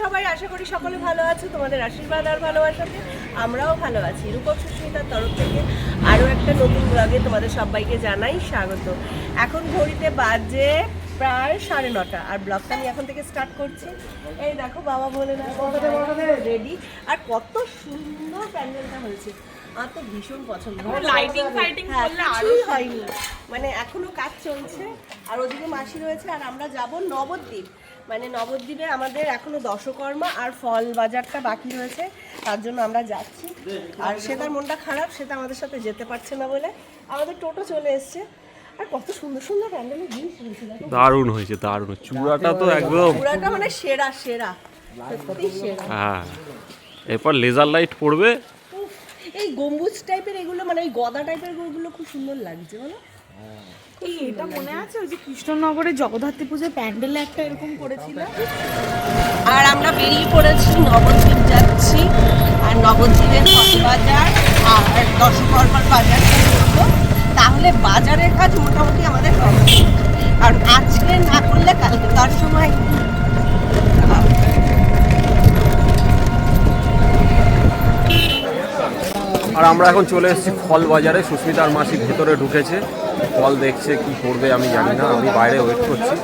সবাই আশা করি সকলে ভালো আছে, তোমাদের আশীর্বাদ আর ভালোবাসাতে আমরাও ভালো আছি। রূপক সুস্মিতার তরফ থেকে আরও একটা নতুন ব্লগে তোমাদের সবাইকে জানাই স্বাগত। এখন ঘড়িতে বাজে প্রায় সাড়ে নটা আর ব্লগটা আমি এখন থেকে স্টার্ট করছি। এই দেখো, বাবা বলে না রেডি আর কত সুন্দর প্যান্ডেলটা হয়েছে। আমার তো ভীষণ পছন্দ। lighting ফাইটিং হ্যাঁ, করলে আরও হয়নি। মানে এখনও কাজ চলছে। আর ওদিকে মাসি রয়েছে আর আমরা যাব নবদ্বীপ। মানে নবদ্বীপে আমাদের এখনও দশকর্মা আর ফল বাজারটা বাকি রয়েছে তার জন্য আমরা যাচ্ছি। আর সেটার মনটা খারাপ সেটা আমাদের সাথে যেতে পারছে না বলে। আমাদের টোটো চলে এসছে। আর কত সুন্দর সুন্দর প্যান্ডেলের জিনিস দারুণ হয়েছে দারুণ চূড়াটা তো একদম পুরাটা মানে সেরা সেরা। সত্যি সেরা। হ্যাঁ। এরপর লেজার লাইট পড়বে। এই গম্বুজ টাইপের এগুলো মানে ওই গদা টাইপেরগুলো খুব সুন্দর লাগছে বলো। এই এটা মনে আছে ওই যে কৃষ্ণনগরে জগদ্ধাত্রী পুজোর প্যান্ডেলে একটা এরকম করেছিল আর আমরা বেরিয়ে পড়েছি নবদ্বীপ যাচ্ছি আর নবদ্বীপের বাজার আর দশকর্মার বাজার তাহলে বাজারের কাজ মোটামুটি আমাদের কমপ্লিট। আর আজকে না করলে কালকে তার সময় আমরা এখন চলে এসেছি ফল বাজারে। সুস্মিতার মাসি ভেতরে ঢুকেছে। ফল দেখছে কি করবে আমি জানি না। আমি বাইরে ওয়েট করছি।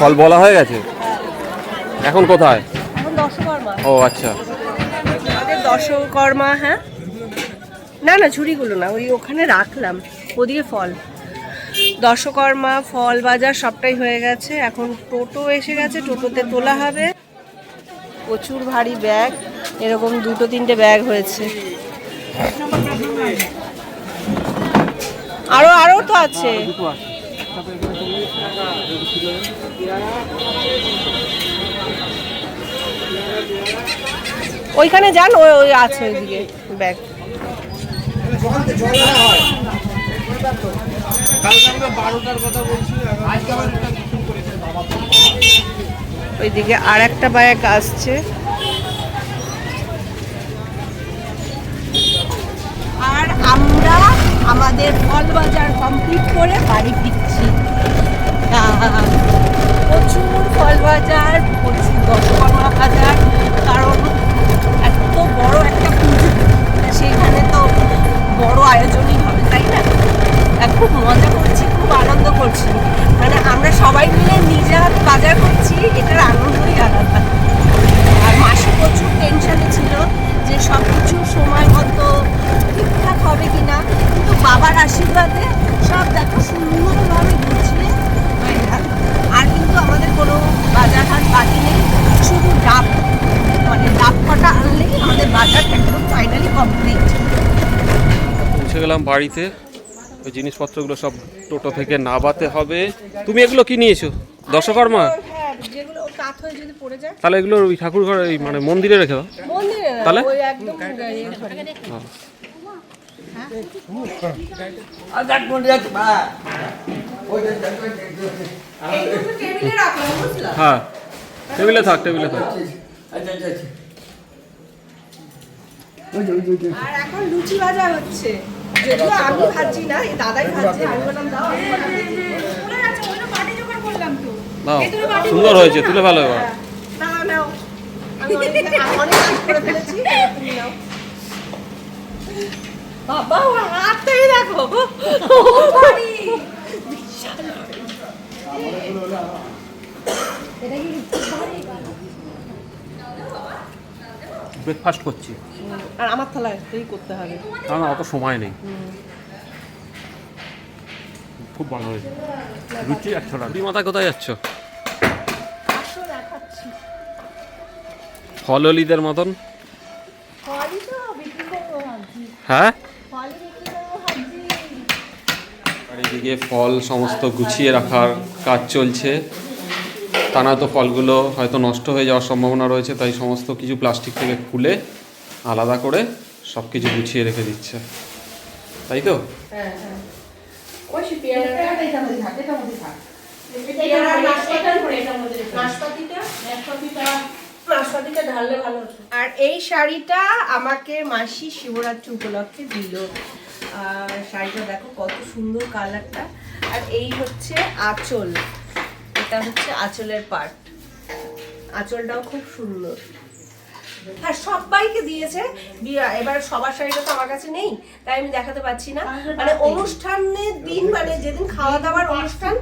ফল বলা হয়ে গেছে? এখন কোথায়? ও আচ্ছা। দশকর্মা হ্যাঁ? না না, ঝুড়িগুলো না, ওই ওখানে রাখলাম। ওদিকে ফল। দশকর্মা, ফল বাজার সবটাই হয়ে গেছে। এখন টোটো এসে গেছে, টোটোতে তোলা হবে। প্রচুর ভারী ব্যাগ, এরকম দুটো তিনটে ব্যাগ হয়েছে। আরও আরও তো আছে। ওইখানে যান, ওই আছে ওইদিকে ব্যাগ। ওইদিকে আর একটা ব্যাগ আসছে। আর আমরা আমাদের ফল বাজার কমপ্লিট করে বাড়ি ফিরছি। প্রচুর ফল বাজার প্রচুর দশকর্মা বাজার কারণ এত বড় একটা পুজো, সেখানে তো বড় আয়োজনই হবে, তাই না? খুব মজা করছি, খুব আনন্দ করছি। মানে আমরা সবাই মিলে নিজে হাতে বাজার করছি, এটার আনন্দই আলাদা। আর মাসি প্রচুর টেনশনে ছিল যে সব কিছু সময় মতো ঠিকঠাক হবে কিনা। কিন্তু বাবার আশীর্বাদে সব দেখো সুন্দরভাবে গেল। আর কিন্তু আমাদের কোনো বাজার হাট বাকি নেই, শুধু ডাব। মানে ডাব কটা আনলেই আমাদের বাজারটা একদম ফাইনালি কমপ্লিট পৌঁছে গেলাম বাড়িতে। ওই জিনিসপত্রগুলো সব টোটো থেকে নাবাতে হবে। তুমি এগুলো কি নিয়েছো? দশকর্মা? হ্যাঁ যেগুলো কাত হয়ে যদি পড়ে যায়। তাহলে এগুলো ওই ঠাকুর ঘর এই মানে মন্দিরে রেখে দাও। তাহলে? ওই টেবিলে? হ্যাঁ টেবিলে থাক টেবিলে থাক। আর এখন লুচি ভাজা হচ্ছে। যদিও আমি ভাজি না এই দাদাই ভাজছে আমি বললাম দাও সুন্দর হয়েছে তুলে ভালো এবার। না নাও। আমি অনেক আমি অনেক কাজ করে ফেলেছি তুমি নাও বাবা ও হাতটাই দেখো ব্রেকফাস্ট করছি। আর আমার থালাতেই করতে হবে। কারণ অত সময় নেই। খুব ভালো হয়েছে। রুচি একশো টাকা মাথা কোথায় যাচ্ছ? ফললিদের মতন? হ্যাঁ? এদিকে ফল সমস্ত গুছিয়ে রাখার কাজ চলছে। তা না তো ফলগুলো হয়তো নষ্ট হয়ে যাওয়ার সম্ভাবনা রয়েছে তাই সমস্ত কিছু প্লাস্টিক থেকে খুলে আলাদা করে সব কিছু গুছিয়ে রেখে দিচ্ছে। তাই তো? হ্যাঁ হ্যাঁ। আর এই শাড়িটা আমাকে মাসি শিবরাত্রি উপলক্ষে দিল। আর শাড়িটা দেখো কত সুন্দর কালারটা আর এই হচ্ছে আঁচল। এটা হচ্ছে আঁচলের পার্ট আঁচলটাও খুব সুন্দর। হ্যাঁ সবাইকে দিয়েছে। এবার সবার শাড়িটা তো আমার কাছে নেই তাই আমি দেখাতে পাচ্ছি না। মানে অনুষ্ঠানের দিন মানে যেদিন খাওয়া দাওয়ার অনুষ্ঠান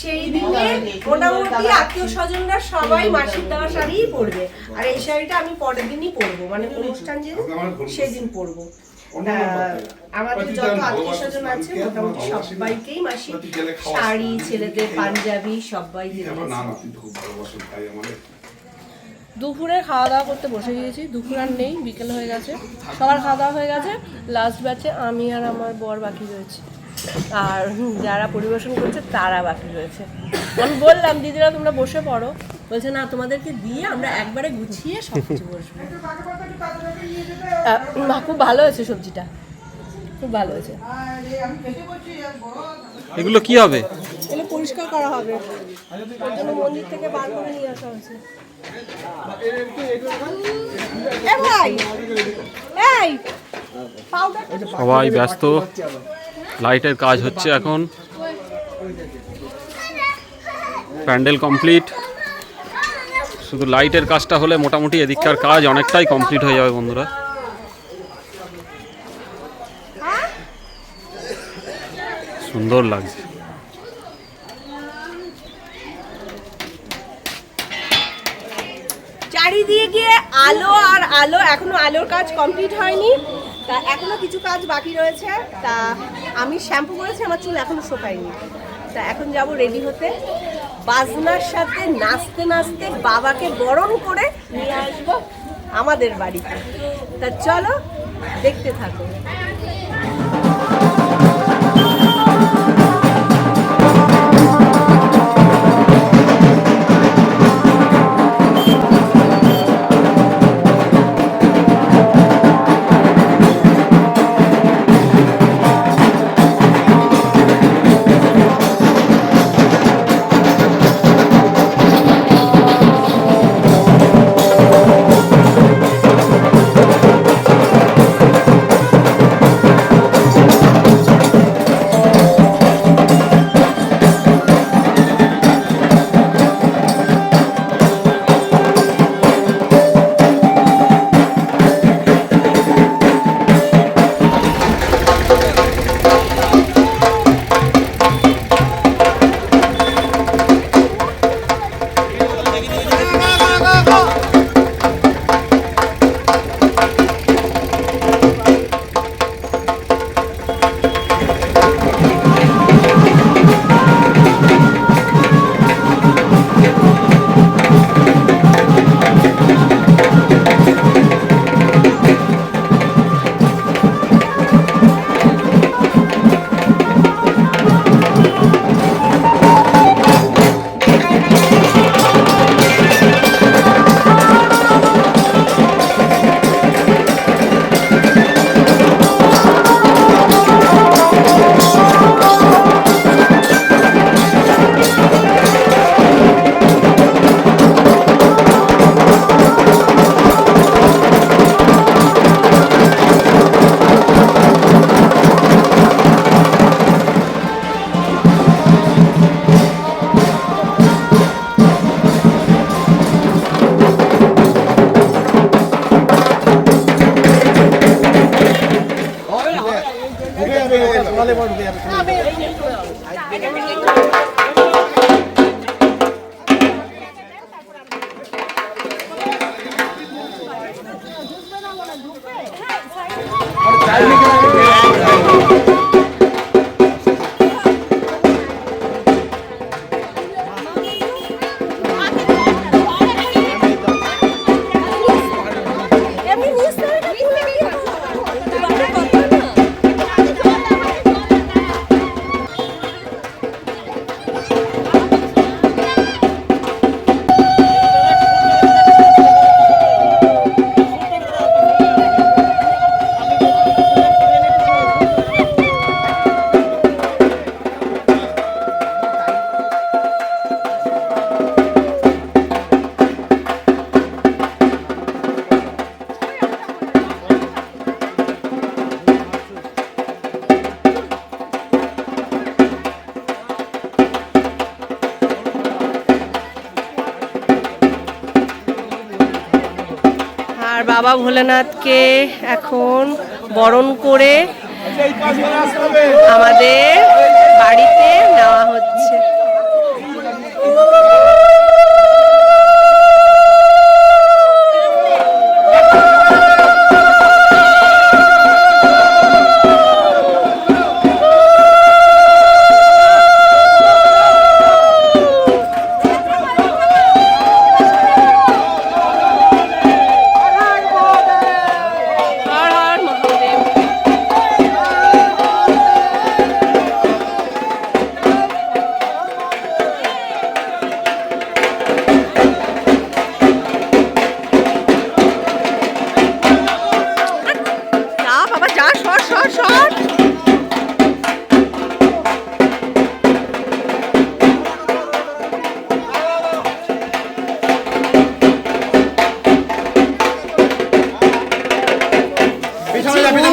সেই দিনে মোটামুটি আত্মীয় স্বজনরা সবাই মাসির দেওয়া শাড়িই পরবে। আর এই শাড়িটা আমি পরের দিনই পরবো। মানে অনুষ্ঠান যেদিন সেদিন পরবো। আমাদের যত আত্মীয় স্বজন আছে মোটামুটি সবাইকেই মাসি শাড়ি ছেলেদের পাঞ্জাবি আমাদের। দুপুরে খাওয়া দাওয়া করতে বসে গিয়েছি দুপুর আর নেই বিকেল হয়ে গেছে। সবার খাওয়া দাওয়া হয়ে গেছে লাস্ট ব্যাচে আমি আর আমার বর বাকি রয়েছে। আর হুম, যারা পরিবেশন করছে তারা বাকি রয়েছে। আমি বললাম দিদিরা তোমরা বসে পড়ো। বলছে না তোমাদেরকে দিয়ে আমরা একবারে গুছিয়ে সব কিছু বসবো খুব ভালো হয়েছে সবজিটা। খুব ভালো হয়েছে। এগুলো কি হবে? এগুলো পরিষ্কার করা হবে। ওই জন্য মন্দির থেকে বার করে নিয়ে আসা হয়েছে। সবাই ব্যস্ত। লাইটের কাজ হচ্ছে এখন। প্যান্ডেল কমপ্লিট। শুধু লাইটের কাজটা হলে মোটামুটি এদিককার কাজ অনেকটাই কমপ্লিট হয়ে যাবে বন্ধুরা। সুন্দর লাগছে। চারিদিকে আলো আর আলো, এখনও আলোর কাজ কমপ্লিট হয়নি। তা এখনও কিছু কাজ বাকি রয়েছে। তা আমি শ্যাম্পু করেছি, আমার চুল এখনও শোকায়নি। তা এখন যাব রেডি হতে। বাজনার সাথে নাচতে নাচতে বাবাকে বরণ করে নিয়ে আসব আমাদের বাড়িতে। তা চলো, দেখতে থাকো। do pé. বাবা ভোলেনাথকে এখন বরণ করে আমাদের বাড়িতে নেওয়া হচ্ছে।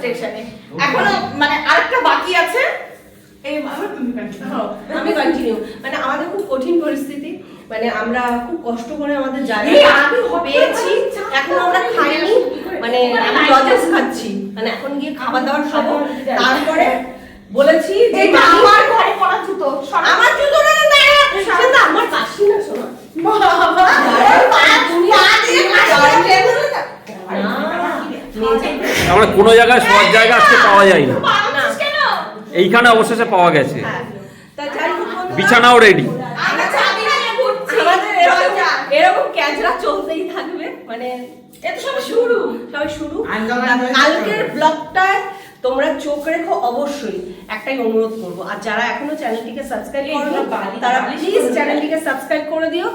স্টেশনে এখনও মানে আরেকটা বাকি আছে। এই। আমি কন্টিনিউ মানে আমাদের খুব কঠিন পরিস্থিতি। মানে আমরা খুব কষ্ট করে আমাদের জানি আমি পেয়েছি। এখন আমরা খাইনি। মানে আমি লজেস খাচ্ছি। মানে এখন গিয়ে খাবার দাবার খাব। তারপরে বলেছি যে আমার ঘরে পড়া জুতো সরা। আমার জুতো না না না, সেটা আমার কাশি না শোনা বাবা, তুমি পা দিয়ে কাশি না। আমরা কোনো জায়গায় সব জায়গা আজকে পাওয়া যায়নি। পারছিস কেন? এইখানে অবশেষে পাওয়া গেছে। হ্যাঁ। বিছানাও রেডি এরকম ক্যাচরা চলতেই থাকবে। মানে এ তো শুরু। সবাই শুরু। কালকের ব্লগটায় তোমরা চোখ রেখো অবশ্যই একটাই অনুরোধ করব। আর যারা এখনও চ্যানেলটিকে সাবস্ক্রাইব করো তারা প্লিজ চ্যানেলটিকে সাবস্ক্রাইব করে দিও।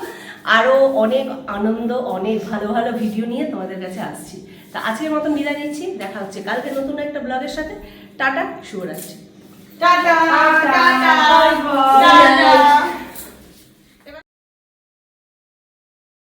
আরও অনেক আনন্দ অনেক ভালো ভালো ভিডিও নিয়ে তোমাদের কাছে আসছি। তা আজকের মতন বিদায় নিচ্ছি। দেখা হচ্ছে কালকে নতুন একটা ব্লগের সাথে। টাটা শুভরাত্রি। Tata, tata, tata.